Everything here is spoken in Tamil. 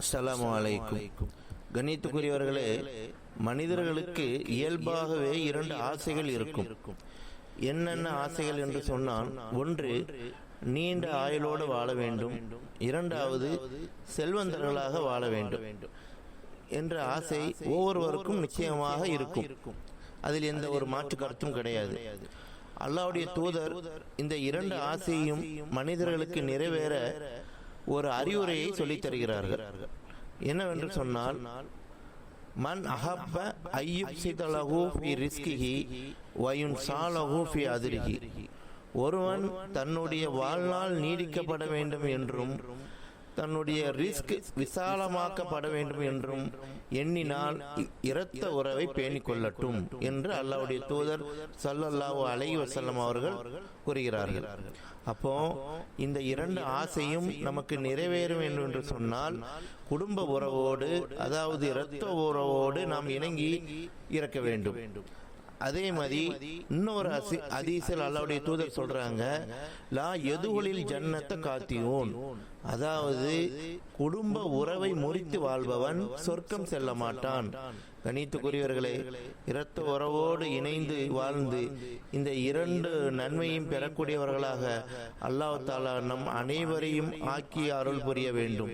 அஸ்லாம் வலைக்கும் கணித்துக்குரியவர்களே மனிதர்களுக்கு இயல்பாகவே இரண்டு ஆசைகள் இருக்கும். என்னென்ன ஆசைகள் என்று சொன்னால் ஒன்று நீண்ட ஆயுளோடு வாழ வேண்டும். இரண்டாவது செல்வந்தர்களாக வாழ வேண்டும். என்ற ஆசை ஒவ்வொருவருக்கும் நிச்சயமாக இருக்கும். அதில் எந்த ஒரு மாற்று கருத்தும் கிடையாது. அல்லாவுடைய தூதர் இந்த இரண்டு ஆசையும் மனிதர்களுக்கு நிறைவேற ஒரு அறிவுரையை சொல்லித் தருகிறார்கள். என்னவென்று சொன்னால் மன் அஹப்ப ஐயுப் சிதலகு ஃபி ரிஸ்கிஹி வயுன் சாலகு ஃபி அதிரிஹி ஒருவன் தன்னுடைய வாழ்நாள் நீடிக்கப்பட வேண்டும் என்றும் தன்னுடைய ரிஸ்க் விசாலமாக்கப்பட வேண்டும் என்றும் எண்ணினால் இரத்த உறவை பேணிக் கொள்ளட்டும் என்று அல்லாஹ்வுடைய தூதர் ஸல்லல்லாஹு அலைஹி வஸல்லம் அவர்கள் கூறுகிறார்கள். அப்போ இந்த இரண்டு ஆசையும் நமக்கு நிறைவேற வேண்டும் என்று சொன்னால் குடும்ப உறவோடு அதாவது இரத்த உறவோடு நாம் இணங்கி இருக்க வேண்டும். அதே மாதிரி இன்னொரு அசி அதீசல் அல்லாவுடைய தூதர் சொல்றாங்க லா எதுகளில் ஜன்னத்தை காத்தியோன்? அதாவது குடும்ப உறவை முறித்து வாழ்பவன் சொர்க்கம் செல்ல மாட்டான். கணித்துக்குரியவர்களே இரத்த உறவோடு இணைந்து வாழ்ந்து இந்த இரண்டு நன்மையும் பெறக்கூடியவர்களாக அல்லாஹ் தாலா நம் அனைவரையும் ஆக்கி அருள் புரிய வேண்டும்.